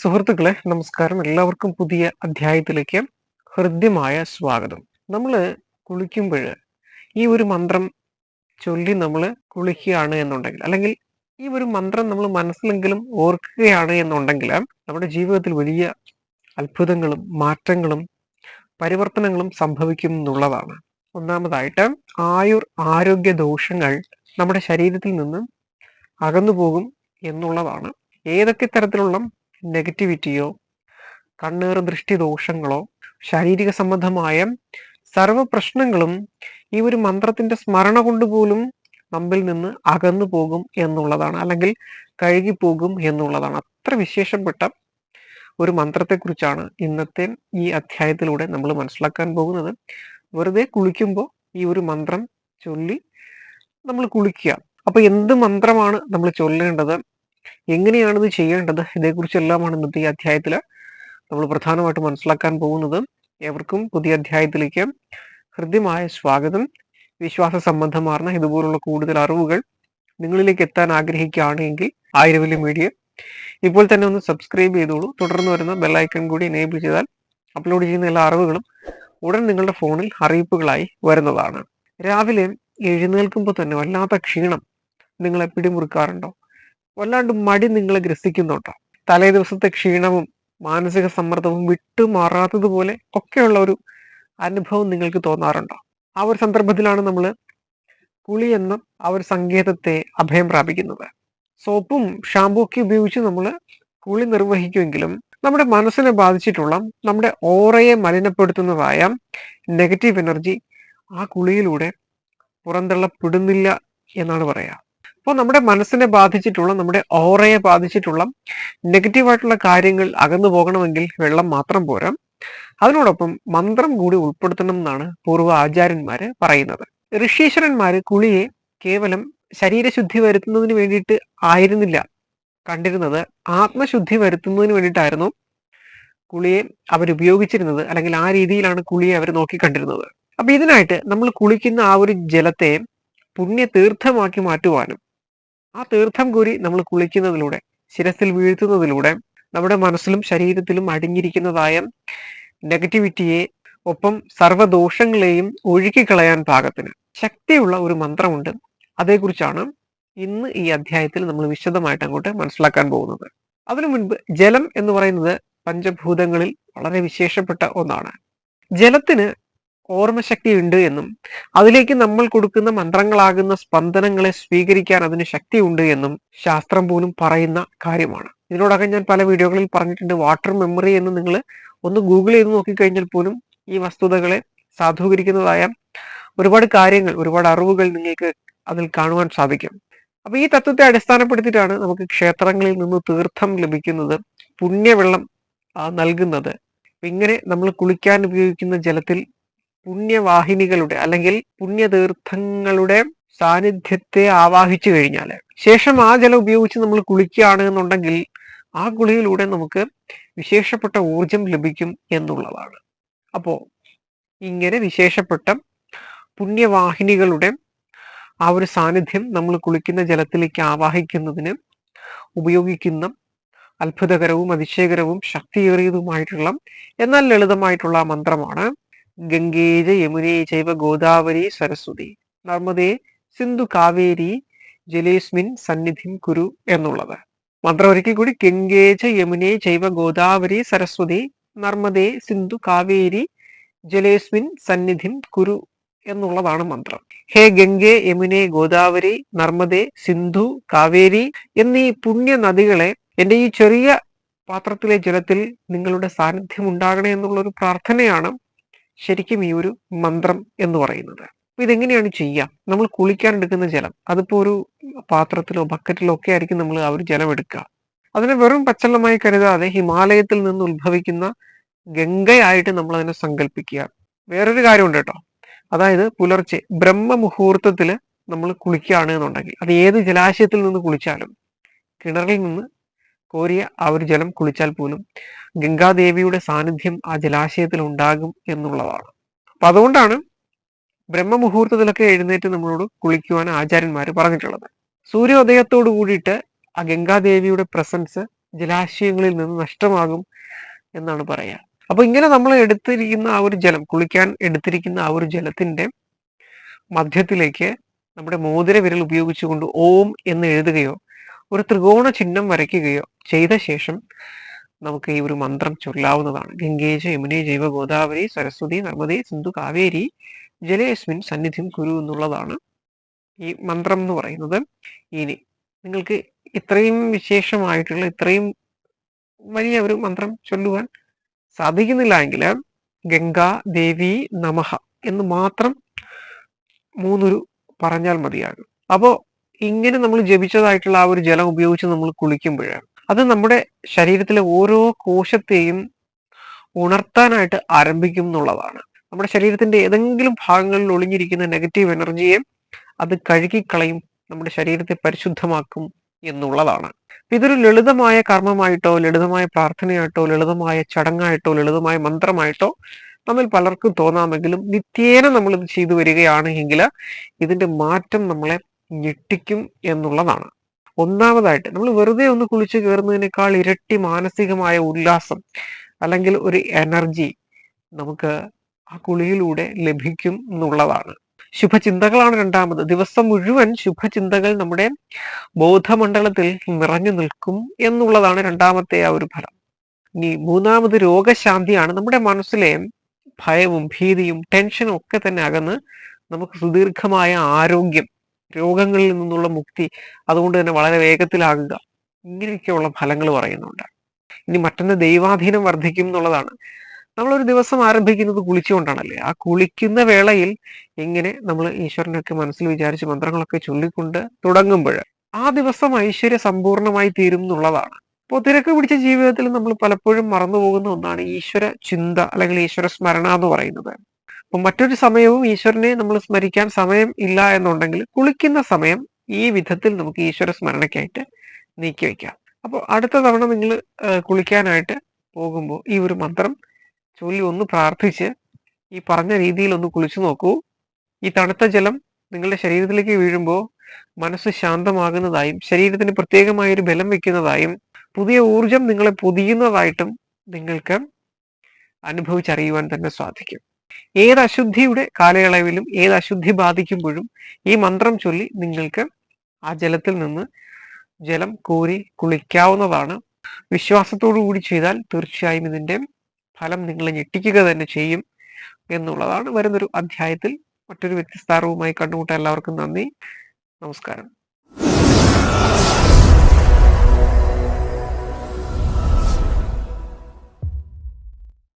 സുഹൃത്തുക്കളെ നമസ്കാരം. എല്ലാവർക്കും പുതിയ അധ്യായത്തിലേക്ക് ഹൃദ്യമായ സ്വാഗതം. നമ്മൾ കുളിക്കുമ്പോൾ ഈ ഒരു മന്ത്രം ചൊല്ലി നമ്മൾ കുളിക്കുകയാണ് എന്നുണ്ടെങ്കിൽ അല്ലെങ്കിൽ ഈ ഒരു മന്ത്രം നമ്മൾ മനസ്സിലെങ്കിലും ഓർക്കുകയാണ് എന്നുണ്ടെങ്കിൽ നമ്മുടെ ജീവിതത്തിൽ വലിയ അത്ഭുതങ്ങളും മാറ്റങ്ങളും പരിവർത്തനങ്ങളും സംഭവിക്കും എന്നുള്ളതാണ്. ഒന്നാമതായിട്ട് ആയുർ ആരോഗ്യ ദോഷങ്ങൾ നമ്മുടെ ശരീരത്തിൽ നിന്ന് അകന്നു പോകും എന്നുള്ളതാണ്. ഏതൊക്കെ തരത്തിലുള്ള നെഗറ്റിവിറ്റിയോ കണ്ണേർ ദൃഷ്ടി ദോഷങ്ങളോ ശാരീരിക സംബന്ധമായ സർവ പ്രശ്നങ്ങളും ഈ ഒരു മന്ത്രത്തിന്റെ സ്മരണ കൊണ്ടുപോലും നമ്മിൽ നിന്ന് അകന്നു പോകും എന്നുള്ളതാണ് അല്ലെങ്കിൽ കഴുകിപ്പോകും എന്നുള്ളതാണ്. അത്ര വിശേഷപ്പെട്ട ഒരു മന്ത്രത്തെക്കുറിച്ചാണ് ഇന്നത്തെ ഈ അധ്യായത്തിലൂടെ നമ്മൾ മനസ്സിലാക്കാൻ പോകുന്നത്. വെറുതെ കുളിക്കുമ്പോൾ ഈ ഒരു മന്ത്രം ചൊല്ലി നമ്മൾ കുളിക്കുക. അപ്പൊ എന്ത് മന്ത്രമാണ് നമ്മൾ ചൊല്ലേണ്ടത്? എങ്ങനെയാണ് ഇത് ചെയ്യേണ്ടത്? ഇതേക്കുറിച്ചെല്ലാമാണ് ഇന്നത്തെ ഈ അധ്യായത്തിൽ നമ്മൾ പ്രധാനമായിട്ട് മനസ്സിലാക്കാൻ പോകുന്നത്. ഏവർക്കും പുതിയ അധ്യായത്തിലേക്ക് ഹൃദ്യമായ സ്വാഗതം. വിശ്വാസ സംബന്ധമാർന്ന ഇതുപോലുള്ള കൂടുതൽ അറിവുകൾ നിങ്ങളിലേക്ക് എത്താൻ ആഗ്രഹിക്കുകയാണെങ്കിൽ ആയിരവല്യ മീഡിയ. ഇപ്പോൾ തന്നെ ഒന്ന് സബ്സ്ക്രൈബ് ചെയ്തോളൂ. തുടർന്ന് വരുന്ന ബെല്ലൈക്കൺ കൂടി എനേബിൾ ചെയ്താൽ അപ്ലോഡ് ചെയ്യുന്ന എല്ലാ അറിവുകളും ഉടൻ നിങ്ങളുടെ ഫോണിൽ അറിയിപ്പുകളായി വരുന്നതാണ്. രാവിലെ എഴുന്നേൽക്കുമ്പോൾ തന്നെ വല്ലാത്ത ക്ഷീണം നിങ്ങളെ പിടിമുറുക്കാറുണ്ടോ? വല്ലാണ്ട് മടി നിങ്ങളെ ഗ്രസിക്കുന്നുണ്ടോ? തലേ ദിവസത്തെ ക്ഷീണവും മാനസിക സമ്മർദ്ദവും വിട്ടുമാറാത്തതുപോലെ ഒക്കെയുള്ള ഒരു അനുഭവം നിങ്ങൾക്ക് തോന്നാറുണ്ടോ? ആ ഒരു സന്ദർഭത്തിലാണ് നമ്മൾ പുളി എന്ന ആ ഒരു സങ്കേതത്തെ അഭയം പ്രാപിക്കുന്നത്. സോപ്പും ഷാമ്പൂ ഒക്കെ ഉപയോഗിച്ച് നമ്മൾ പുളി നിർവഹിക്കുമെങ്കിലും നമ്മുടെ മനസ്സിനെ ബാധിച്ചിട്ടുള്ള നമ്മുടെ ഓറയെ മലിനപ്പെടുത്തുന്നതായ നെഗറ്റീവ് എനർജി ആ കുളിയിലൂടെ പുറന്തള്ളപ്പെടുന്നില്ല എന്നാണ് പറയാ അപ്പോൾ നമ്മുടെ മനസ്സിനെ ബാധിച്ചിട്ടുള്ള നമ്മുടെ ഓറയെ ബാധിച്ചിട്ടുള്ള നെഗറ്റീവായിട്ടുള്ള കാര്യങ്ങൾ അകന്നു പോകണമെങ്കിൽ വെള്ളം മാത്രം പോരാ. അതിനോടൊപ്പം മന്ത്രം കൂടി ഉൾപ്പെടുത്തണം എന്നാണ് പൂർവ ആചാര്യന്മാര് പറയുന്നത്. ഋഷീശ്വരന്മാര് കുളിയെ കേവലം ശരീരശുദ്ധി വരുത്തുന്നതിന് വേണ്ടിയിട്ട് ആയിരുന്നില്ല. കണ്ടിരുന്നത് ആത്മശുദ്ധി വരുത്തുന്നതിന് വേണ്ടിയിട്ടായിരുന്നു കുളിയെ അവരുപയോഗിച്ചിരുന്നത് അല്ലെങ്കിൽ ആ രീതിയിലാണ് കുളിയെ അവർ നോക്കിക്കണ്ടിരുന്നത്. അപ്പൊ ഇതിനായിട്ട് നമ്മൾ കുളിക്കുന്ന ആ ഒരു ജലത്തെ പുണ്യ തീർത്ഥമാക്കി മാറ്റുവാനും ആ തീർത്ഥം കൂടി നമ്മൾ കുളിക്കുന്നതിലൂടെ ശിരസിൽ വീഴ്ത്തുന്നതിലൂടെ നമ്മുടെ മനസ്സിലും ശരീരത്തിലും അടിഞ്ഞിരിക്കുന്നതായ നെഗറ്റിവിറ്റിയെ ഒപ്പം സർവദോഷങ്ങളെയും ഒഴുക്കിക്കളയാൻ പാകത്തിന് ശക്തിയുള്ള ഒരു മന്ത്രമുണ്ട്. അതേക്കുറിച്ചാണ് ഇന്ന് ഈ അധ്യായത്തിൽ നമ്മൾ വിശദമായിട്ട് അങ്ങോട്ട് മനസ്സിലാക്കാൻ പോകുന്നത്. അതിനു മുൻപ് ജലം എന്ന് പറയുന്നത് പഞ്ചഭൂതങ്ങളിൽ വളരെ വിശേഷപ്പെട്ട ഒന്നാണ്. ജലത്തിന് ഓർമ്മശക്തി ഉണ്ട് എന്നും അതിലേക്ക് നമ്മൾ കൊടുക്കുന്ന മന്ത്രങ്ങളാകുന്ന സ്പന്ദനങ്ങളെ സ്വീകരിക്കാൻ അതിന് ശക്തി ഉണ്ട് എന്നും ശാസ്ത്രം പോലും പറയുന്ന കാര്യമാണ്. ഇതിനോടകം ഞാൻ പല വീഡിയോകളിൽ പറഞ്ഞിട്ടുണ്ട് വാട്ടർ മെമ്മറി എന്ന് നിങ്ങൾ ഒന്ന് ഗൂഗിൾ ചെയ്ത് നോക്കിക്കഴിഞ്ഞാൽ പോലും ഈ വസ്തുതകളെ സാധൂകരിക്കുന്നതായ ഒരുപാട് കാര്യങ്ങൾ ഒരുപാട് അറിവുകൾ നിങ്ങൾക്ക് അതിൽ കാണുവാൻ സാധിക്കും. അപ്പൊ ഈ തത്വത്തെ അടിസ്ഥാനപ്പെടുത്തിയിട്ടാണ് നമുക്ക് ക്ഷേത്രങ്ങളിൽ നിന്ന് തീർത്ഥം ലഭിക്കുന്നത് പുണ്യവെള്ളം നൽകുന്നത്. ഇങ്ങനെ നമ്മൾ കുളിക്കാൻ ഉപയോഗിക്കുന്ന ജലത്തിൽ പുണ്യവാഹിനികളുടെ അല്ലെങ്കിൽ പുണ്യതീർത്ഥങ്ങളുടെ സാന്നിധ്യത്തെ ആവാഹിച്ചു കഴിഞ്ഞാൽ ശേഷം ആ ജലം ഉപയോഗിച്ച് നമ്മൾ കുളിക്കുകയാണ് എന്നുണ്ടെങ്കിൽ ആ കുളിയിലൂടെ നമുക്ക് വിശേഷപ്പെട്ട ഊർജം ലഭിക്കും എന്നുള്ളതാണ്. അപ്പോ ഇങ്ങനെ വിശേഷപ്പെട്ട പുണ്യവാഹിനികളുടെ ആ ഒരു സാന്നിധ്യം നമ്മൾ കുളിക്കുന്ന ജലത്തിലേക്ക് ആവാഹിക്കുന്നതിന് ഉപയോഗിക്കുന്ന അത്ഭുതകരവും അതിശയകരവും ശക്തിയേറിയതുമായിട്ടുള്ള എന്നാൽ ലളിതമായിട്ടുള്ള മന്ത്രമാണ് ഗംഗേജ യമുനേ ചൈവ ഗോദാവരി സരസ്വതി. നർമ്മദേ സിന്ധു കാവേരി ജലേസ്മിൻ സന്നിധിം കുരു എന്നുള്ളത്. മന്ത്രം ഒരിക്കൽ കൂടി ഗംഗേജ യമുനേ ചൈവ ഗോദാവരി സരസ്വതി നർമ്മദേ സിന്ധു കാവേരി ജലേസ്മിൻ സന്നിധിം കുരു എന്നുള്ളതാണ് മന്ത്രം. ഹേ ഗംഗെ യമുനെ ഗോദാവരി നർമ്മദേ സിന്ധു കാവേരി എന്നീ പുണ്യ നദികളെ എന്റെ ഈ ചെറിയ പാത്രത്തിലെ ജലത്തിൽ നിങ്ങളുടെ സാന്നിധ്യം ഉണ്ടാകണേ എന്നുള്ളൊരു പ്രാർത്ഥനയാണ് ശരിക്കും ഈ ഒരു മന്ത്രം എന്ന് പറയുന്നത്. ഇതെങ്ങനെയാണ് ചെയ്യുക നമ്മൾ കുളിക്കാൻ എടുക്കുന്ന ജലം. അതിപ്പോ ഒരു പാത്രത്തിലോ ബക്കറ്റിലോ ഒക്കെ ആയിരിക്കും നമ്മൾ ആ ഒരു ജലം എടുക്കുക അതിനെ വെറും പച്ചള്ളമായി കരുതാതെ ഹിമാലയത്തിൽ നിന്ന് ഉത്ഭവിക്കുന്ന ഗംഗയായിട്ട് നമ്മൾ അതിനെ സങ്കല്പിക്കുക വേറൊരു കാര്യമുണ്ട് കേട്ടോ. അതായത് പുലർച്ചെ ബ്രഹ്മ മുഹൂർത്തത്തിൽ നമ്മൾ കുളിക്കുകയാണ് എന്നുണ്ടെങ്കിൽ അത് ഏത് ജലാശയത്തിൽ നിന്ന് കുളിച്ചാലും കിണറിൽ നിന്ന് കോരിയ ആ ഒരു ജലം കുളിച്ചാൽ പോലും ഗംഗാദേവിയുടെ സാന്നിധ്യം ആ ജലാശയത്തിൽ ഉണ്ടാകും എന്നുള്ളതാണ്. അപ്പൊ അതുകൊണ്ടാണ് ബ്രഹ്മമുഹൂർത്തത്തിലൊക്കെ എഴുന്നേറ്റ് നമ്മളോട് കുളിക്കുവാൻ ആചാര്യന്മാർ പറഞ്ഞിട്ടുള്ളത്. സൂര്യോദയത്തോടു കൂടിയിട്ട് ആ ഗംഗാദേവിയുടെ പ്രസൻസ് ജലാശയങ്ങളിൽ നിന്ന് നഷ്ടമാകും എന്നാണ് പറയുക അപ്പൊ ഇങ്ങനെ നമ്മൾ എടുത്തിരിക്കുന്ന ആ ഒരു ജലം കുളിക്കാൻ എടുത്തിരിക്കുന്ന ആ ഒരു ജലത്തിന്റെ മധ്യത്തിലേക്ക് നമ്മുടെ മോതിര വിരൽ ഉപയോഗിച്ചുകൊണ്ട് ഓം എന്ന് എഴുതുകയോ ഒരു ത്രികോണ ചിഹ്നം വരയ്ക്കുകയോ ചെയ്ത ശേഷം നമുക്ക് ഈ ഒരു മന്ത്രം ചൊല്ലാവുന്നതാണ്. ഗംഗേജ യമുനെ ജൈവ ഗോദാവരി സരസ്വതി നർമ്മദേ സിന്ധു കാവേരി ജലേസ്മിൻ സന്നിധിം കുരു എന്നുള്ളതാണ് ഈ മന്ത്രം എന്ന് പറയുന്നത്. ഇനി നിങ്ങൾക്ക് ഇത്രയും വിശേഷമായിട്ടുള്ള ഇത്രയും വലിയ ഒരു മന്ത്രം ചൊല്ലുവാൻ സാധിക്കുന്നില്ല എങ്കിൽ ഗംഗാ ദേവി നമഹ എന്ന് മാത്രം മൂന്നൊരു പറഞ്ഞാൽ മതിയാകും. അപ്പോൾ ഇങ്ങനെ നമ്മൾ ജപിച്ചതായിട്ടുള്ള ആ ഒരു ജലം ഉപയോഗിച്ച് നമ്മൾ കുളിക്കുമ്പോഴാണ്. അത് നമ്മുടെ ശരീരത്തിലെ ഓരോ കോശത്തെയും ഉണർത്താനായിട്ട് ആരംഭിക്കും എന്നുള്ളതാണ്. നമ്മുടെ ശരീരത്തിന്റെ ഏതെങ്കിലും ഭാഗങ്ങളിൽ ഒളിഞ്ഞിരിക്കുന്ന നെഗറ്റീവ് എനർജിയെ അത് കഴുകിക്കളയും നമ്മുടെ ശരീരത്തെ പരിശുദ്ധമാക്കും എന്നുള്ളതാണ്. ഇതൊരു ലളിതമായ കർമ്മമായിട്ടോ ലളിതമായ പ്രാർത്ഥനയായിട്ടോ ലളിതമായ ചടങ്ങായിട്ടോ ലളിതമായ മന്ത്രമായിട്ടോ നമ്മിൽ പലർക്കും തോന്നാമെങ്കിലും നിത്യേന നമ്മൾ ഇത് ചെയ്തു വരികയാണ് എങ്കിൽ ഇതിന്റെ മാറ്റം നമ്മളെ ഞെട്ടിക്കും എന്നുള്ളതാണ്. ഒന്നാമതായിട്ട് നമ്മൾ വെറുതെ ഒന്ന് കുളിച്ചു കയറുന്നതിനേക്കാൾ ഇരട്ടി മാനസികമായ ഉല്ലാസം അല്ലെങ്കിൽ ഒരു എനർജി നമുക്ക് ആ കുളിയിലൂടെ ലഭിക്കും എന്നുള്ളതാണ്. ശുഭചിന്തകളാണ് രണ്ടാമത്. ദിവസം മുഴുവൻ ശുഭചിന്തകൾ നമ്മുടെ ബോധമണ്ഡലത്തിൽ നിറഞ്ഞു നിൽക്കും എന്നുള്ളതാണ് രണ്ടാമത്തെ ആ ഒരു ഫലം. ഇനി മൂന്നാമത് രോഗശാന്തിയാണ്. നമ്മുടെ മനസ്സിലെ ഭയവും ഭീതിയും ടെൻഷനും ഒക്കെ തന്നെ അകന്ന് നമുക്ക് സുദീർഘമായ ആരോഗ്യം രോഗങ്ങളിൽ നിന്നുള്ള മുക്തി അതുകൊണ്ട് തന്നെ വളരെ വേഗത്തിലാകുക. ഇങ്ങനെയൊക്കെയുള്ള ഫലങ്ങൾ പറയുന്നുണ്ട്. ഇനി മറ്റൊന്ന് ദൈവാധീനം വർദ്ധിക്കും എന്നുള്ളതാണ്. നമ്മളൊരു ദിവസം ആരംഭിക്കുന്നത് കുളിച്ചുകൊണ്ടാണല്ലേ? ആ കുളിക്കുന്ന വേളയിൽ എങ്ങനെ നമ്മൾ ഈശ്വരനൊക്കെ മനസ്സിൽ വിചാരിച്ച് മന്ത്രങ്ങളൊക്കെ ചൊല്ലിക്കൊണ്ട് തുടങ്ങുമ്പോൾ ആ ദിവസം ഐശ്വര്യ സമ്പൂർണമായി തീരും എന്നുള്ളതാണ്. അപ്പോൾ തിരക്ക് പിടിച്ച ജീവിതത്തിൽ നമ്മൾ പലപ്പോഴും മറന്നു പോകുന്ന ഒന്നാണ് ഈശ്വര ചിന്ത അല്ലെങ്കിൽ ഈശ്വര സ്മരണ എന്ന് പറയുന്നത്. അപ്പൊ മറ്റൊരു സമയവും ഈശ്വരനെ നമ്മൾ സ്മരിക്കാൻ സമയം ഇല്ല എന്നുണ്ടെങ്കിൽ കുളിക്കുന്ന സമയം ഈ വിധത്തിൽ നമുക്ക് ഈശ്വര സ്മരണയ്ക്കായിട്ട് നീക്കി വയ്ക്കാം അപ്പോൾ അടുത്ത തവണ നിങ്ങൾ കുളിക്കാനായിട്ട് പോകുമ്പോൾ ഈ ഒരു മന്ത്രം ചൊല്ലി ഒന്ന് പ്രാർത്ഥിച്ച് ഈ പറഞ്ഞ രീതിയിൽ ഒന്ന് കുളിച്ചു നോക്കൂ. ഈ തണുത്ത ജലം നിങ്ങളുടെ ശരീരത്തിലേക്ക് വീഴുമ്പോൾ മനസ്സ് ശാന്തമാകുന്നതായും ശരീരത്തിന് പ്രത്യേകമായ ഒരു ബലം വെക്കുന്നതായും പുതിയ ഊർജം നിങ്ങളെ പൊതിയുന്നതായിട്ടും നിങ്ങൾക്ക് അനുഭവിച്ചറിയുവാൻ തന്നെ സാധിക്കും. ഏത് അശുദ്ധിയുടെ കാലയളവിലും ഏത് അശുദ്ധി ബാധിക്കുമ്പോഴും ഈ മന്ത്രം ചൊല്ലി നിങ്ങൾക്ക് ആ ജലത്തിൽ നിന്ന് ജലം കോരി കുളിക്കാവുന്നതാണ്. വിശ്വാസത്തോടു കൂടി ചെയ്താൽ തീർച്ചയായും ഇതിന്റെ ഫലം നിങ്ങളെ ഞെട്ടിക്കുക തന്നെ ചെയ്യും എന്നുള്ളതാണ് വരുന്നൊരു അധ്യായത്തിൽ മറ്റൊരു വ്യത്യസ്താർവുമായി കണ്ടുമുട്ടാൻ എല്ലാവർക്കും നന്ദി. നമസ്കാരം.